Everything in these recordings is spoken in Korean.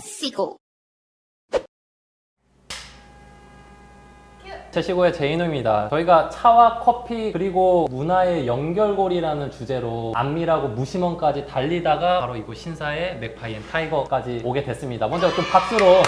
제시고 제시고의 제이노입니다. 저희가 차와 커피 그리고 문화의 연결고리라는 주제로 안미라고 무심원까지 달리다가 바로 이곳 신사의 맥파이 앤 타이거까지 오게 됐습니다. 먼저 좀 박수로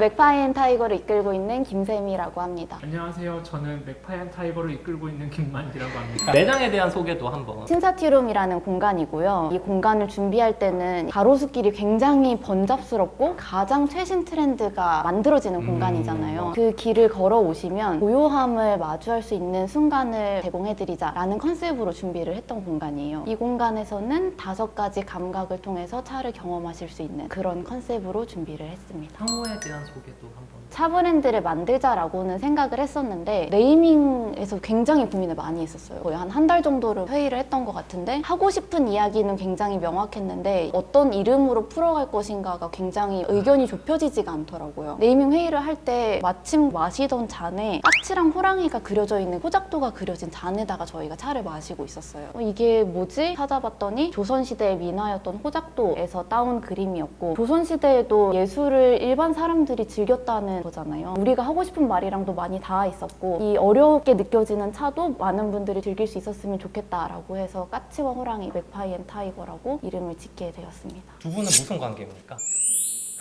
맥파이앤 타이거를 이끌고 있는 김샘이라고 합니다. 안녕하세요. 저는 맥파이언 타이거를 이끌고 있는 김만기라고 합니다. 매장에 대한 소개도 한번. 신사티룸이라는 공간이고요. 이 공간을 준비할 때는 가로수길이 굉장히 번잡스럽고 가장 최신 트렌드가 만들어지는 음. 공간이잖아요. 그 길을 걸어오시면 고요함을 마주할 수 있는 순간을 제공해드리자라는 컨셉으로 준비를 했던 공간이에요. 이 공간에서는 다섯 가지 감각을 통해서 차를 경험하실 수 있는 그런 컨셉으로 준비를 했습니다. 향후에 대한 소개도 한번. 차 브랜드를 만들자라고는 생각을 했었는데 네이밍에서 굉장히 고민을 많이 했었어요. 거의 한 한 달 정도를 회의를 했던 것 같은데 하고 싶은 이야기는 굉장히 명확했는데 어떤 이름으로 풀어갈 것인가가 굉장히 의견이 좁혀지지가 않더라고요. 네이밍 회의를 할 때 마침 마시던 잔에 까치랑 호랑이가 그려져 있는 호작도가 그려진 잔에다가 저희가 차를 마시고 있었어요. 어, 이게 뭐지? 찾아봤더니 조선시대의 민화였던 호작도에서 따온 그림이었고 조선시대에도 예술을 일반 사람들이 즐겼다는 거잖아요. 우리가 하고 싶은 말이랑도 많이 닿아 있었고 이 어렵게 느껴지는 차도 많은 분들이 즐길 수 있었으면 좋겠다라고 해서 까치와 호랑이 맥파이 앤 타이거라고 이름을 짓게 되었습니다. 두 분은 무슨 관계입니까?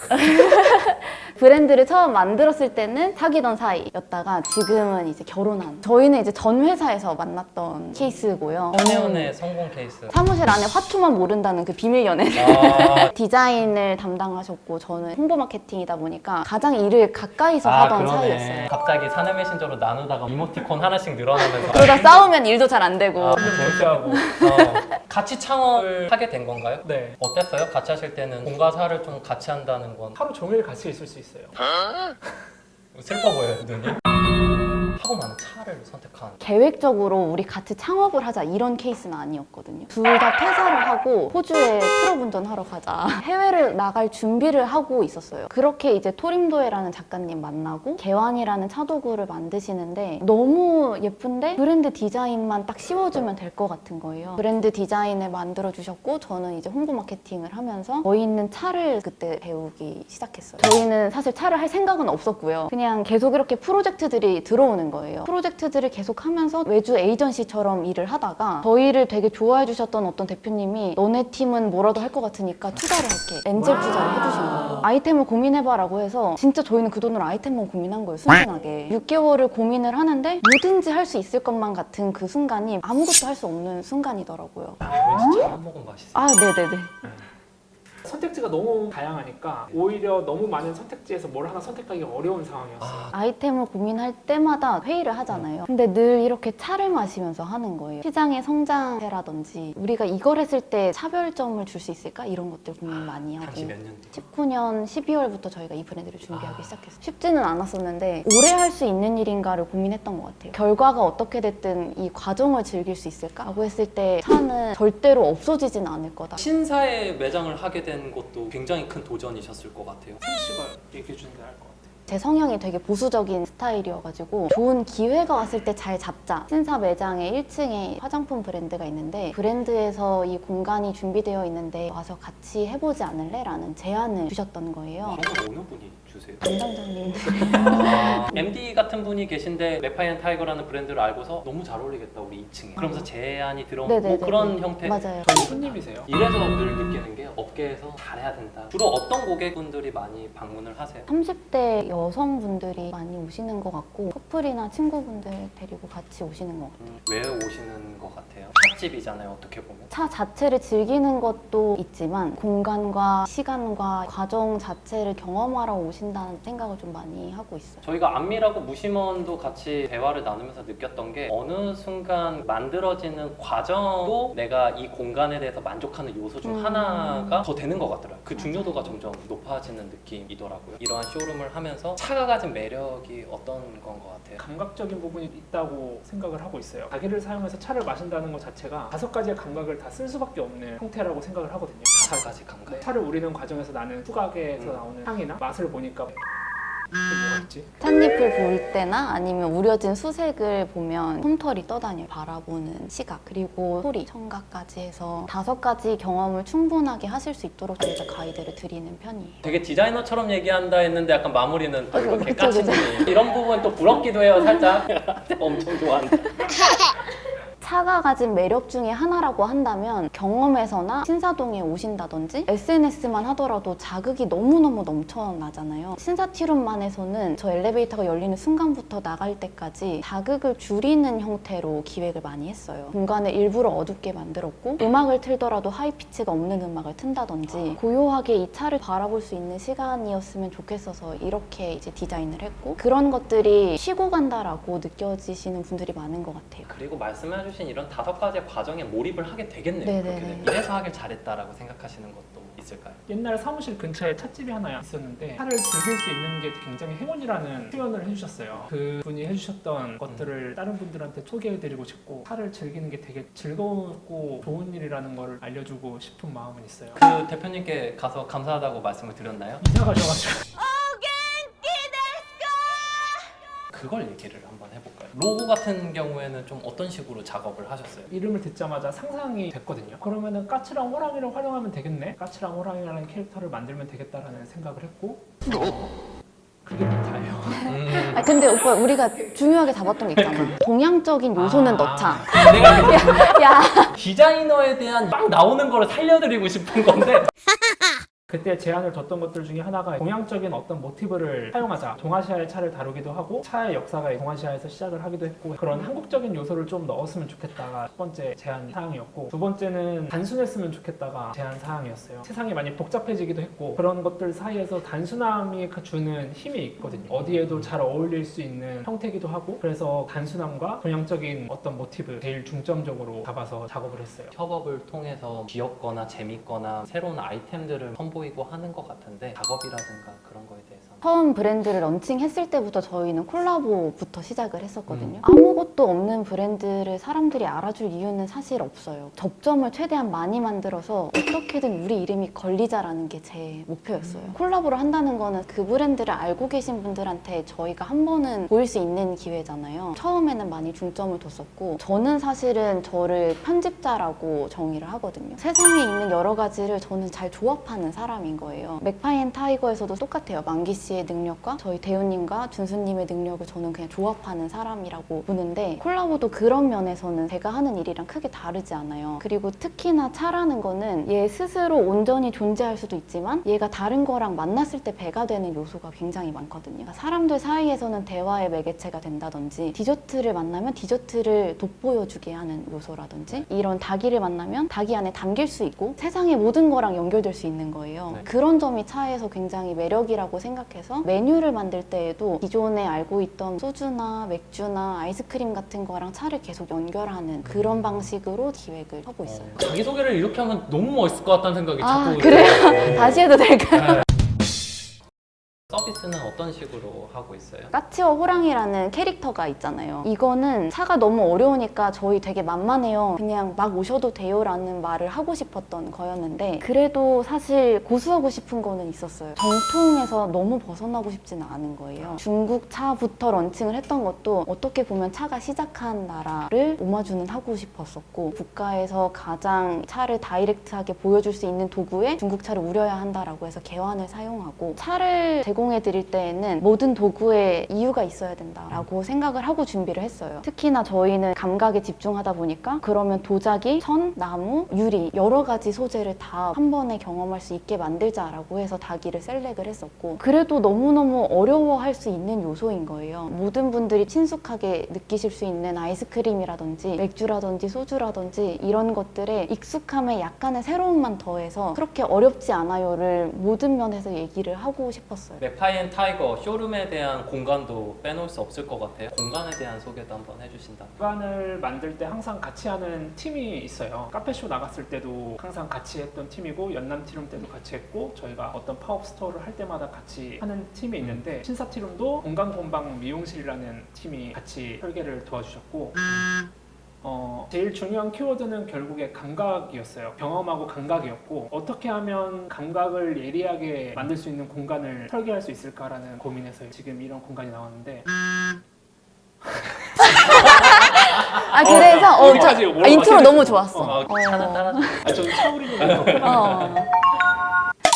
브랜드를 처음 만들었을 때는 사귀던 사이였다가 지금은 이제 결혼한 저희는 이제 전 회사에서 만났던 케이스고요. 연애연의 성공 케이스. 사무실 안에 화투만 모른다는 그 비밀 연애. 아, 디자인을 담당하셨고 저는 홍보 마케팅이다 보니까 가장 일을 가까이서 아, 하던. 사이였어요. 갑자기 사내 메신저로 나누다가 이모티콘 하나씩 늘어나면서 그러다 싸우면 일도 잘 안 되고 아, 재밌게 하고 어, 같이 창업을 하게 된 건가요? 네. 어땠어요? 같이 하실 때는 공과 사를 좀 같이 한다는 건 하루 종일 같이 있을 수 있어요. 슬퍼 보여요 눈이 많은 차를 선택한 계획적으로 우리 같이 창업을 하자 이런 케이스는 아니었거든요. 둘 다 퇴사를 하고 호주에 트럭 운전하러 가자. 해외를 나갈 준비를 하고 있었어요. 그렇게 이제 토림도에라는 작가님 만나고 개완이라는 차도구를 만드시는데 너무 예쁜데 브랜드 디자인만 딱 씌워주면 될 것 같은 거예요. 브랜드 디자인을 만들어 주셨고 저는 이제 홍보 마케팅을 하면서 저희 있는 차를 그때 배우기 시작했어요. 저희는 사실 차를 할 생각은 없었고요. 그냥 계속 이렇게 프로젝트들이 들어오는 거예요. 프로젝트들을 계속 하면서 외주 에이전시처럼 일을 하다가 저희를 되게 좋아해 주셨던 어떤 대표님이 너네 팀은 뭐라도 할 것 같으니까 투자를 할게. 엔젤 투자를 해주신 거예요. 아이템을 고민해봐라고 해서 진짜 저희는 그 돈으로 아이템만 고민한 거예요. 순진하게. 6개월을 고민을 하는데 뭐든지 할 수 있을 것만 같은 그 순간이 아무것도 할 수 없는 순간이더라고요. 왠지 차한 모금 맛있어 아, 네네네. 선택지가 너무 다양하니까 오히려 너무 많은 선택지에서 뭘 하나 선택하기 어려운 상황이었어요. 아이템을 고민할 때마다 회의를 하잖아요. 근데 늘 이렇게 차를 마시면서 하는 거예요. 시장의 성장세라든지 우리가 이걸 했을 때 차별점을 줄 수 있을까? 이런 것들 고민 많이 하고. 당시 몇년 뒤? 19년 12월부터 저희가 이 브랜드를 준비하기 아. 시작했어요. 쉽지는 않았었는데 오래 할 수 있는 일인가를 고민했던 것 같아요. 결과가 어떻게 됐든 이 과정을 즐길 수 있을까? 라고 했을 때 차는 절대로 없어지진 않을 거다. 신사에 매장을 하게 된 것도 굉장히 큰 도전이셨을 것 같아요 샘 씨가 얘기해 주는 게 나을 것 같아요. 제 성향이 되게 보수적인 스타일이어가지고 좋은 기회가 왔을 때 잘 잡자. 신사 매장에 1층에 화장품 브랜드가 있는데 브랜드에서 이 공간이 준비되어 있는데 와서 같이 해보지 않을래? 라는 제안을 주셨던 거예요. 어느 분이 주세요? 담당자님. MD 같은 분이 계신데 메파이언 타이거라는 브랜드를 알고서 너무 잘 어울리겠다 우리 2층에 그러면서 제안이 들어온 네네네. 뭐 그런 형태 맞아요. 저희 손님이세요. 이래서 늘 느끼는 게 업계에서 잘해야 된다 주로 어떤 고객분들이 많이 방문을 하세요? 30대 여 성분들이 많이 오시는 것 같고 커플이나 친구분들 데리고 같이 오시는 것 같아요. 음, 왜 오시는 것 같아요? 찻집이잖아요 어떻게 보면 차 자체를 즐기는 것도 있지만 공간과 시간과 과정 자체를 경험하러 오신다는 생각을 좀 많이 하고 있어요. 저희가 안미라고 무심원도 같이 대화를 나누면서 느꼈던 게 어느 순간 만들어지는 과정도 내가 이 공간에 대해서 만족하는 요소 중 음. 하나가 더 되는 것 같더라고요. 그 중요도가 점점 높아지는 느낌이더라고요. 이러한 쇼룸을 하면서 차가 가진 매력이 어떤 건 것 같아요? 감각적인 부분이 있다고 생각을 하고 있어요. 가게를 사용해서 차를 마신다는 것 자체가 다섯 가지의 감각을 다 쓸 수밖에 없는 형태라고 생각을 하거든요. 다섯 가지 감각. 차를 우리는 과정에서 나는 후각에서 음. 나오는 향이나 맛을 보니까 또 있지? 찻잎을 볼 때나 아니면 우려진 수색을 보면 솜털이 떠다녀 바라보는 시각 그리고 소리, 청각까지 해서 다섯 가지 경험을 충분하게 하실 수 있도록 저희가 가이드를 드리는 편이에요. 되게 디자이너처럼 얘기한다 했는데 약간 마무리는 또 어, 이렇게 그쵸. 까치는 이런 부분 또 부럽기도 해요 살짝 엄청 좋아한다 차가 가진 매력 중에 하나라고 한다면 경험에서나 신사동에 오신다든지 SNS만 하더라도 자극이 너무너무 넘쳐나잖아요. 신사티룸만에서는 저 엘리베이터가 열리는 순간부터 나갈 때까지 자극을 줄이는 형태로 기획을 많이 했어요. 공간을 일부러 어둡게 만들었고 음악을 틀더라도 하이피치가 없는 음악을 튼다든지 고요하게 이 차를 바라볼 수 있는 시간이었으면 좋겠어서 이렇게 이제 디자인을 했고 그런 것들이 쉬고 간다라고 느껴지시는 분들이 많은 것 같아요. 그리고 말씀해 주신 이런 다섯 가지의 과정에 몰입을 하게 되겠네요 네네네. 그렇게 되면. 이래서 하길 잘했다라고 생각하시는 것도 있을까요? 옛날 사무실 근처에 찻집이 하나 있었는데 차를 즐길 수 있는 게 굉장히 행운이라는 표현을 해주셨어요. 그 분이 해주셨던 것들을 다른 분들한테 소개해드리고 싶고 차를 즐기는 게 되게 즐거웠고 좋은 일이라는 거를 알려주고 싶은 마음은 있어요. 그 대표님께 가서 감사하다고 말씀을 드렸나요? 이사 가셔가지고 그걸 얘기를 한번 해볼까요? 로고 같은 경우에는 좀 어떤 식으로 작업을 하셨어요? 이름을 듣자마자 상상이 됐거든요. 그러면은 까치랑 호랑이를 활용하면 되겠네. 까치랑 호랑이라는 캐릭터를 만들면 되겠다라는 생각을 했고 그게 다예요. 음. 아 근데 오빠 우리가 중요하게 잡았던 게 있잖아. 동양적인 요소는 아, 넣자. 내가 야, 디자이너에 대한 막 나오는 거를 살려드리고 싶은 건데 그때 제안을 줬던 것들 중에 하나가 동양적인 어떤 모티브를 사용하자. 동아시아의 차를 다루기도 하고 차의 역사가 동아시아에서 시작을 하기도 했고 그런 한국적인 요소를 좀 넣었으면 좋겠다가 첫 번째 제안 사항이었고 두 번째는 단순했으면 좋겠다가 제안 사항이었어요. 세상이 많이 복잡해지기도 했고 그런 것들 사이에서 단순함이 그 주는 힘이 있거든요. 어디에도 잘 어울릴 수 있는 형태기도 하고 그래서 단순함과 동양적인 어떤 모티브 제일 중점적으로 잡아서 작업을 했어요. 협업을 통해서 귀엽거나 재밌거나 새로운 아이템들을 선보 이고 하는 것 같은데 작업이라든가 그런 거에 대해서 처음 브랜드를 런칭했을 때부터 저희는 콜라보부터 시작을 했었거든요. 음. 아무것도 없는 브랜드를 사람들이 알아줄 이유는 사실 없어요. 접점을 최대한 많이 만들어서 어떻게든 우리 이름이 걸리자라는 게 제 목표였어요. 콜라보를 한다는 거는 그 브랜드를 알고 계신 분들한테 저희가 한 번은 보일 수 있는 기회잖아요. 처음에는 많이 중점을 뒀었고 저는 사실은 저를 편집자라고 정의를 하거든요. 세상에 있는 여러 가지를 저는 잘 조합하는 사람인 거예요. 맥파이앤 타이거에서도 똑같아요. 만기 씨의 능력과 저희 대우님과 준수님의 능력을 저는 그냥 조합하는 사람이라고 보는데 콜라보도 그런 면에서는 제가 하는 일이랑 크게 다르지 않아요. 그리고 특히나 차라는 거는 얘 스스로 온전히 존재할 수도 있지만 얘가 다른 거랑 만났을 때 배가 되는 요소가 굉장히 많거든요. 그러니까 사람들 사이에서는 대화의 매개체가 된다든지 디저트를 만나면 디저트를 돋보여주게 하는 요소라든지 이런 닭이를 만나면 닭이 안에 담길 수 있고 세상의 모든 거랑 연결될 수 있는 거예요. 네. 그런 점이 차에서 굉장히 매력이라고 생각해 서 메뉴를 만들 때에도 기존에 알고 있던 소주나 맥주나 아이스크림 같은 거랑 차를 계속 연결하는 그런 방식으로 기획을 하고 있어요. 어, 자기 소개를 이렇게 하면 너무 멋있을 것 같다는 생각이 아, 자꾸 그래요? 들어요. 다시 해도 될까요? 서비스는 어떤 식으로 하고 있어요? 까치와 호랑이라는 캐릭터가 있잖아요. 이거는 차가 너무 어려우니까 저희 되게 만만해요. 그냥 막 오셔도 돼요라는 말을 하고 싶었던 거였는데 그래도 사실 고수하고 싶은 거는 있었어요. 정통에서 너무 벗어나고 싶지는 않은 거예요. 중국 차부터 런칭을 했던 것도 어떻게 보면 차가 시작한 나라를 오마주는 하고 싶었었고 국가에서 가장 차를 다이렉트하게 보여줄 수 있는 도구에 중국 차를 우려야 한다라고 해서 개환을 사용하고 차를 제공해 드릴 때에는 모든 도구에 이유가 있어야 된다라고 생각을 하고 준비를 했어요. 특히나 저희는 감각에 집중하다 보니까 그러면 도자기, 천, 나무, 유리 여러 가지 소재를 다 한 번에 경험할 수 있게 만들자라고 해서 다기를 셀렉을 했었고 그래도 너무너무 어려워할 수 있는 요소인 거예요. 모든 분들이 친숙하게 느끼실 수 있는 아이스크림이라든지 맥주라든지 소주라든지 이런 것들에 익숙함에 약간의 새로움만 더해서 그렇게 어렵지 않아요를 모든 면에서 얘기를 하고 싶었어요. 맥파이앤 타이거 쇼룸에 대한 공간도 빼놓을 수 없을 것 같아요. 공간에 대한 소개도 한번 해주신다면. 공간을 만들 때 항상 같이 하는 팀이 있어요. 카페쇼 나갔을 때도 항상 같이 했던 팀이고 연남 티룸 때도 같이 했고 저희가 어떤 파업 스토어를 할 때마다 같이 하는 팀이 있는데 신사 티룸도 공간 공방 미용실이라는 팀이 같이 설계를 도와주셨고 어, 제일 중요한 키워드는 결국에 감각이었어요. 경험하고 감각이었고 어떻게 하면 감각을 예리하게 만들 수 있는 공간을 설계할 수 있을까라는 고민에서 지금 이런 공간이 나왔는데 아 그래서 어, 저, 여기까지 뭐라고 아, 인트로. 너무 좋았어. 어, 어. 따라줘. 아, 좀 차오르는 거 어.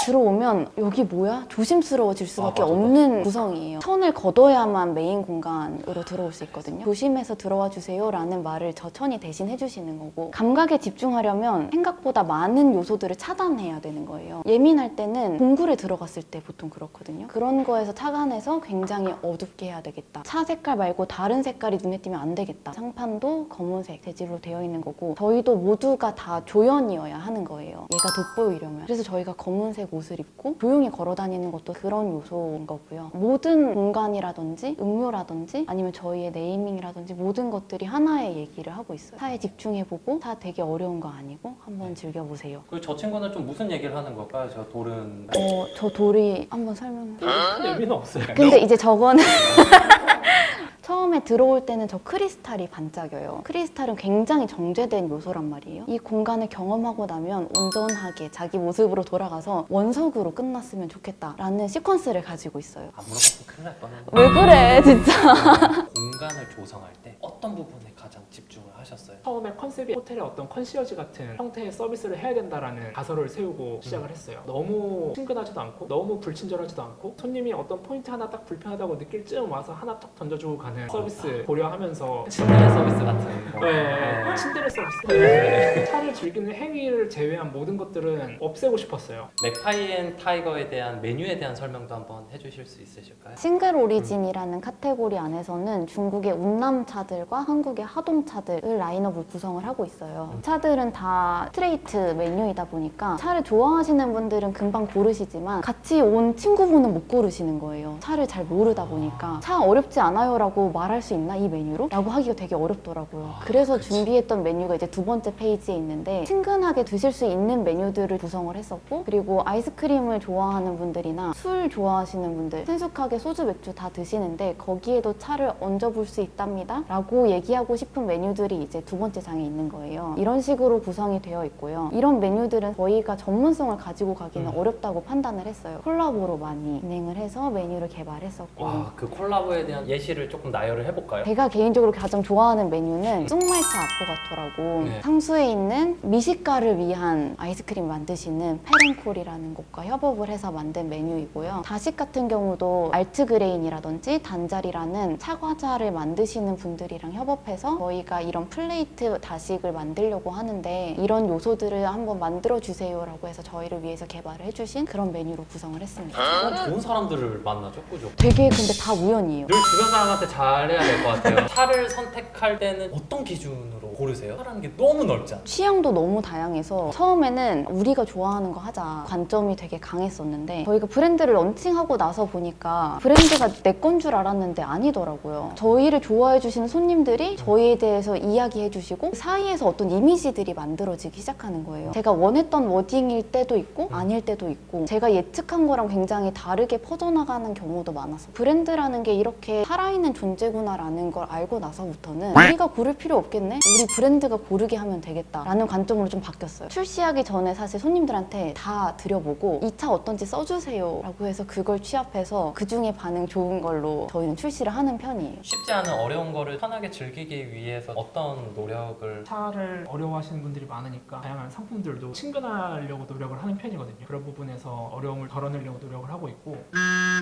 들어오면 여기 뭐야? 조심스러워질 수밖에 아, 맞아, 없는 구성이에요. 천을 걷어야만 메인 공간으로 들어올 수 있거든요. 조심해서 들어와 주세요 라는 말을 저 천이 대신 해주시는 거고 감각에 집중하려면 생각보다 많은 요소들을 차단해야 되는 거예요. 예민할 때는 동굴에 들어갔을 때 보통 그렇거든요. 그런 거에서 차단해서 굉장히 어둡게 해야 되겠다. 차 색깔 말고 다른 색깔이 눈에 띄면 안 되겠다. 상판도 검은색 재질로 되어 있는 거고 저희도 모두가 다 조연이어야 하는 거예요. 얘가 돋보이려면. 그래서 저희가 검은색 옷을 입고 조용히 걸어 다니는 것도 그런 요소인 거고요. 모든 공간이라든지 음료라든지 아니면 저희의 네이밍이라든지 모든 것들이 하나의 얘기를 하고 있어요. 차에 집중해보고 차 되게 어려운 거 아니고 한번 즐겨보세요. 그저 친구는 좀 무슨 얘기를 하는 걸까요? 저 돌은 어, 저 돌이 한번 설명. 큰 의미는 없어요. 근데 이제 저거는 처음에 들어올 때는 저 크리스탈이 반짝여요. 크리스탈은 굉장히 정제된 요소란 말이에요. 이 공간을 경험하고 나면 온전하게 자기 모습으로 돌아가서 원석으로 끝났으면 좋겠다라는 시퀀스를 가지고 있어요. 안 물어봤으면 큰일 날 뻔했는데 왜 그래, 진짜. 공간을 조성할 때 어떤 부분에 가장 집중을 하셨어요? 처음에 컨셉이 호텔의 어떤 컨시어지 같은 형태의 서비스를 해야 된다라는 가설을 세우고 시작을 했어요. 너무 친근하지도 않고 너무 불친절하지도 않고 손님이 어떤 포인트 하나 딱 불편하다고 느낄 즈음 와서 하나 딱 던져주고 가는 서비스 고려하면서 침대 서비스 같은 거 네, 침대를 서비스. 차를 즐기는 행위를 제외한 모든 것들은 없애고 싶었어요. 맥파이 앤 타이거에 대한 메뉴에 대한 설명도 한번 해주실 수 있으실까요? 싱글 오리진이라는 카테고리 안에서는 중국의 운남차들과 한국의 하동차들을 라인업 을 구성을 하고 있어요. 차들은 다 스트레이트 메뉴이다 보니까 차를 좋아하시는 분들은 금방 고르시지만 같이 온 친구분은 못 고르시는 거예요. 차를 잘 모르다 보니까 차 어렵지 않아요 라고 말할 수 있나 이 메뉴로? 라고 하기가 되게 어렵더라고요. 그래서 준비했던 메뉴가 이제 두 번째 페이지에 있는데 친근하게 드실 수 있는 메뉴들을 구성을 했었고 그리고 아이스크림을 좋아하는 분들이나 술 좋아하시는 분들 친숙하게 소주 맥주 다 드시는데 거기에도 차를 얹어볼 수 있답니다 라고 얘기하고 싶은 메뉴들이 이제 두 번째 장에 있는 거예요 이런 식으로 구성이 되어 있고요 이런 메뉴들은 저희가 전문성을 가지고 가기는 음. 어렵다고 판단을 했어요 콜라보로 많이 진행을 해서 메뉴를 개발했었고 와, 그 콜라보에 대한 예시를 조금 나열을 해볼까요? 제가 개인적으로 가장 좋아하는 메뉴는 쑥말차 아포가토라고 네. 상수에 있는 미식가를 위한 아이스크림 만드시는 페렌콜이라는 곳과 협업을 해서 만든 메뉴이고요. 다식 같은 경우도 알트그레인이라든지 단잘이라는 차과자를 만드시는 분들이랑 협업해서 저희가 이런 플레이트 다식을 만들려고 하는데 이런 요소들을 한번 만들어 주세요라고 해서 저희를 위해서 개발을 해주신 그런 메뉴로 구성을 했습니다. 정말 좋은 사람들을 만나죠, 그죠? 되게 근데 다 우연이에요. 늘 주변 사람한테 잘해야 될 것 같아요. 차를 선택할 때는 어떤 기준으로 고르세요? 차라는 게 너무 않아요? 취향도 너무 다양해서 처음에는 우리가 좋아하는 거 하자 관점이 되게 강했었는데 저희가 브랜드를 런칭하고 나서 보니까 브랜드가 내 건 줄 알았는데 아니더라고요. 저희를 좋아해 주시는 손님들이 저희에 대해서 이야기해 주시 고그 사이에서 어떤 이미지들이 만들어지기 시작하는 거예요. 제가 원했던 워딩일 때도 있고 아닐 때도 있고 제가 예측한 거랑 굉장히 다르게 퍼져나가는 경우도 많았어. 브랜드라는 게 이렇게 살아있는 존재구나라는 걸 알고 나서부터는 우리가 고를 필요 없겠네? 우리 브랜드가 고르게 하면 되겠다라는 관점으로 좀 바뀌었어요. 출시하기 전에 사실 손님들한테 다 드려보고 이 차 어떤지 써주세요 라고 해서 그걸 취합해서 그 중에 반응 좋은 걸로 저희는 출시를 하는 편이에요. 쉽지 않은 어려운 거를 편하게 즐기기 위해서 어떤 노 력을 차를 어려워하시는 분들이 많으니까 다양한 상품들도 친근하려고 노력을 하는 편이거든요. 그런 부분에서 어려움을 덜어내려고 노력을 하고 있고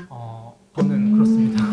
어, 저는 그렇습니다.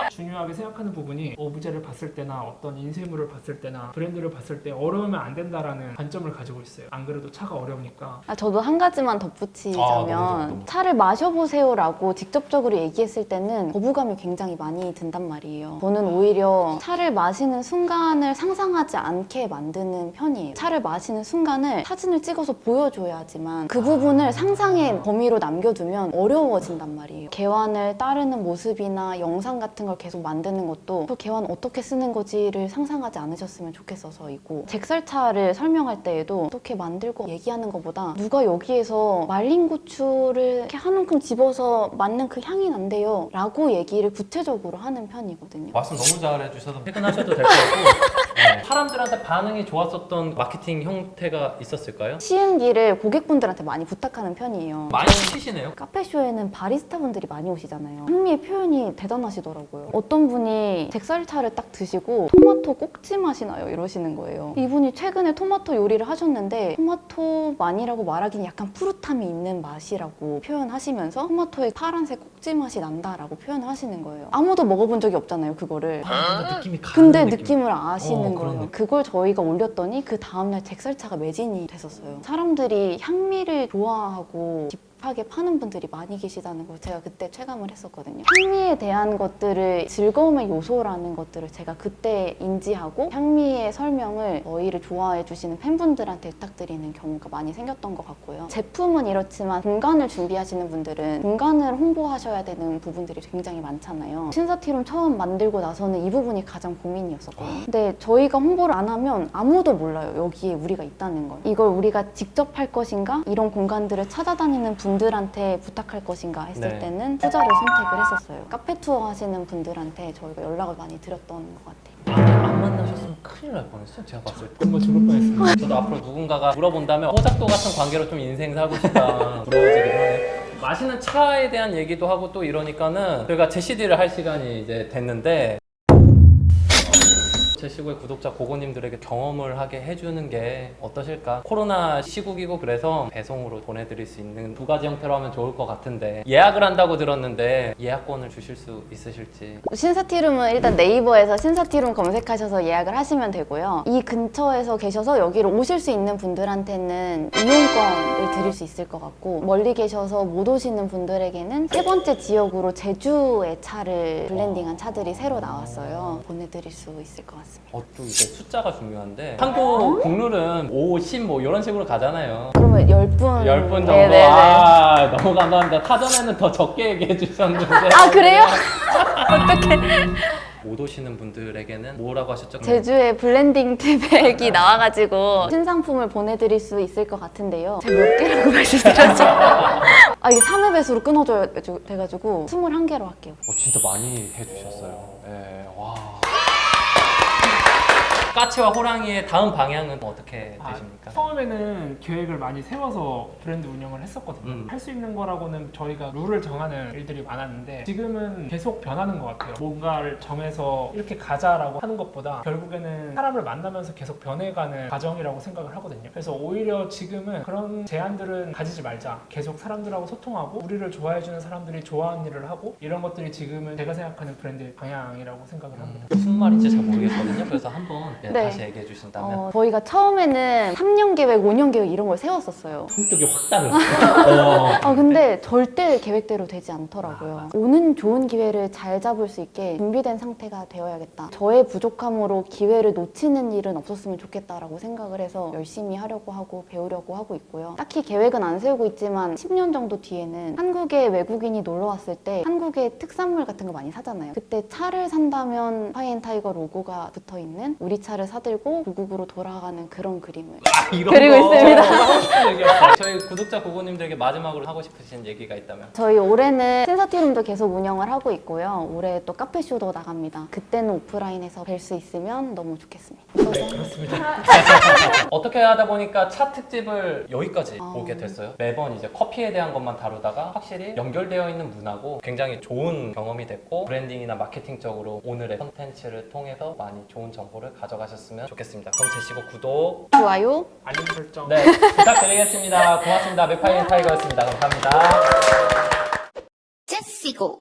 중요하게 생각하는 부분이 오브제를 봤을 때나 어떤 인쇄물을 봤을 때나 브랜드를 봤을 때 어려우면 안 된다라는 관점을 가지고 있어요. 안 그래도 차가 어려우니까 아, 저도 한 가지만 아, 덧붙이자면 너무 좋아, 너무 좋아. 차를 마셔보세요라고 직접적으로 얘기했을 때는 거부감이 굉장히 많이 든단 말이에요. 저는 오히려 차를 마시는 순간을 상상하지 않게 만드는 편이에요. 차를 마시는 순간을 사진을 찍어서 보여줘야지만 그 부분을 상상의 범위로 남겨두면 어려워진단 말이에요. 개환을 따르는 모습이나 영상 같은 걸 계속 계속 만드는 것도 저 개환 어떻게 쓰는 거지를 상상하지 않으셨으면 좋겠어서이고 잭살차를 설명할 때에도 어떻게 만들고 얘기하는 것보다 누가 여기에서 말린 고추를 이렇게 한 움큼 집어서 맞는 그 향이 난대요 라고 얘기를 구체적으로 하는 편이거든요 말씀 너무 잘해 주셔서 퇴근하셔도 될 것 같고 네. 사람들한테 반응이 좋았었던 마케팅 형태가 있었을까요? 시음기를 고객분들한테 많이 부탁하는 편이에요 많이 시키시네요. 카페쇼에는 바리스타 분들이 많이 오시잖아요. 흥미의 표현이 대단하시더라고요. 어떤 분이 잭살차를 딱 드시고 토마토 꼭지 맛이 나요 이러시는 거예요. 이분이 최근에 토마토 요리를 하셨는데 토마토만이라고 말하기는 약간 푸릇함이 있는 맛이라고 표현하시면서 토마토의 파란색 꼭지 맛이 난다라고 표현을 하시는 거예요. 아무도 먹어본 적이 없잖아요 그거를. 뭔가 느낌이 가는 근데 느낌. 느낌 을 아시는 어, 거예요. 그걸 저희가 올렸더니 그 다음날 잭살차가 매진이 됐었어요. 사람들이 향미를 좋아하고 딥하게 파는 분들이 많이 계시다는 걸 제가 그때 체감을 했었거든요. 향미에 대한 것들을 즐거움의 요소라는 것들을 제가 그때 인지하고 향미의 설명을 저희를 좋아해 주시는 팬분들한테 부탁드리는 경우가 많이 생겼던 것 같고요. 제품은 이렇지만 공간을 준비하시는 분들은 공간을 홍보하셔야 되는 부분들이 굉장히 많잖아요. 신사티룸 처음 만들고 나서는 이 부분이 가장 고민이었었거든요. 근데 저희가 홍보를 안 하면 아무도 몰라요. 여기에 우리가 있다는 걸. 이걸 우리가 직접 할 것인가? 이런 공간들을 찾아다니는 분 들한테 부탁할 것인가 했을 네. 때는 후자를 선택을 했었어요. 카페 투어 하시는 분들한테 저희가 연락을 많이 드렸던 것 같아요. 안, 안 만나셨으면 큰일 날 뻔했어요. 제가 봤을 때. 정말 죽을 뻔했어요. 저도 앞으로 누군가가 물어본다면 호작도 같은 관계로 좀 인생 살고 싶다. 부러워지긴 하네. 마시는 차에 대한 얘기도 하고 또 이러니까는 저희가 제시디를 할 시간이 이제 됐는데 제시고의 구독자 고고님들에게 경험을 하게 해주는 게 어떠실까? 코로나 시국이고 그래서 배송으로 보내드릴 수 있는 두 가지 형태로 하면 좋을 것 같은데 예약을 한다고 들었는데 예약권을 주실 수 있으실지 신사티룸은 일단 네이버에서 신사티룸 검색하셔서 예약을 하시면 되고요. 이 근처에서 계셔서 여기로 오실 수 있는 분들한테는 이용권을 드릴 수 있을 것 같고 멀리 계셔서 못 오시는 분들에게는 세 번째 지역으로 제주의 차를 블렌딩한 차들이 새로 나왔어요. 보내드릴 수 있을 것 같습니다. 어, 또 이제 숫자가 중요한데 한국 국룰은 5, 10 뭐 이런 식으로 가잖아요. 그러면 10분. 10분 정도? 네네네. 아, 너무 감사합니다. 사전에는 더 적게 얘기해 주셨는데. 아, 그래요? 못 오시는 분들에게는 뭐라고 하셨죠? 제주에 블렌딩 티백이 나와가지고 신상품을 보내드릴 수 있을 것 같은데요. 제가 몇 개라고 말씀드렸죠? 아 이게 3회 배수로 끊어져야 돼가지고 21개로 할게요. 어, 진짜 많이 해주셨어요. 예, 와. 까치와 호랑이의 다음 방향은 어떻게 아, 되십니까? 처음에는 계획을 많이 세워서 브랜드 운영을 했었거든요. 음. 할 수 있는 거라고는 저희가 룰을 정하는 일들이 많았는데 지금은 계속 변하는 것 같아요. 뭔가를 정해서 이렇게 가자라고 하는 것보다 결국에는 사람을 만나면서 계속 변해가는 과정이라고 생각을 하거든요. 그래서 오히려 지금은 그런 제안들은 가지지 말자. 계속 사람들하고 소통하고 우리를 좋아해주는 사람들이 좋아하는 일을 하고 이런 것들이 지금은 제가 생각하는 브랜드의 방향이라고 생각을 합니다. 무슨 말인지 잘 모르겠거든요. 그래서 한번 예, 네. 다시 얘기해 주신다면. 어, 저희가 처음에는 3년 계획, 5년 계획 이런 걸 세웠었어요. 성격이 확 다르네요. 어. 아 근데 절대 계획대로 되지 않더라고요. 오는 좋은 기회를 잘 잡을 수 있게 준비된 상태가 되어야겠다. 저의 부족함으로 기회를 놓치는 일은 없었으면 좋겠다라고 생각을 해서 열심히 하려고 하고 배우려고 하고 있고요. 딱히 계획은 안 세우고 있지만 10년 정도 뒤에는 한국에 외국인이 놀러 왔을 때 한국의 특산물 같은 거 많이 사잖아요. 그때 차를 산다면 파이앤타이거 로고가 붙어 있는 우리 차를 사들고 고국으로 돌아가는 그런 그림을 아, 이런 그리고 거 있습니다. 하고 싶은 얘기였어요. 저희 구독자 고고님들에게 마지막으로 하고 싶으신 얘기가 있다면. 저희 올해는 신사티룸도 계속 운영을 하고 있고요. 올해 또 카페쇼도 나갑니다. 그때는 오프라인에서 뵐 수 있으면 너무 좋겠습니다. 네, 그렇습니다. 어떻게 하다 보니까 차 특집을 여기까지 아. 오게 됐어요. 매번 이제 커피에 대한 것만 다루다가 확실히 연결되어 있는 문화고 굉장히 좋은 경험이 됐고 브랜딩이나 마케팅적으로 오늘의 컨텐츠를 통해서 많이 좋은 정보를 가져가 셨으면 좋겠습니다. 그럼 제시고 구독 좋아요. 알림 설정. 네 부탁드리겠습니다. 고맙습니다. 맥파이앤 타이거였습니다. 감사합니다. 제시고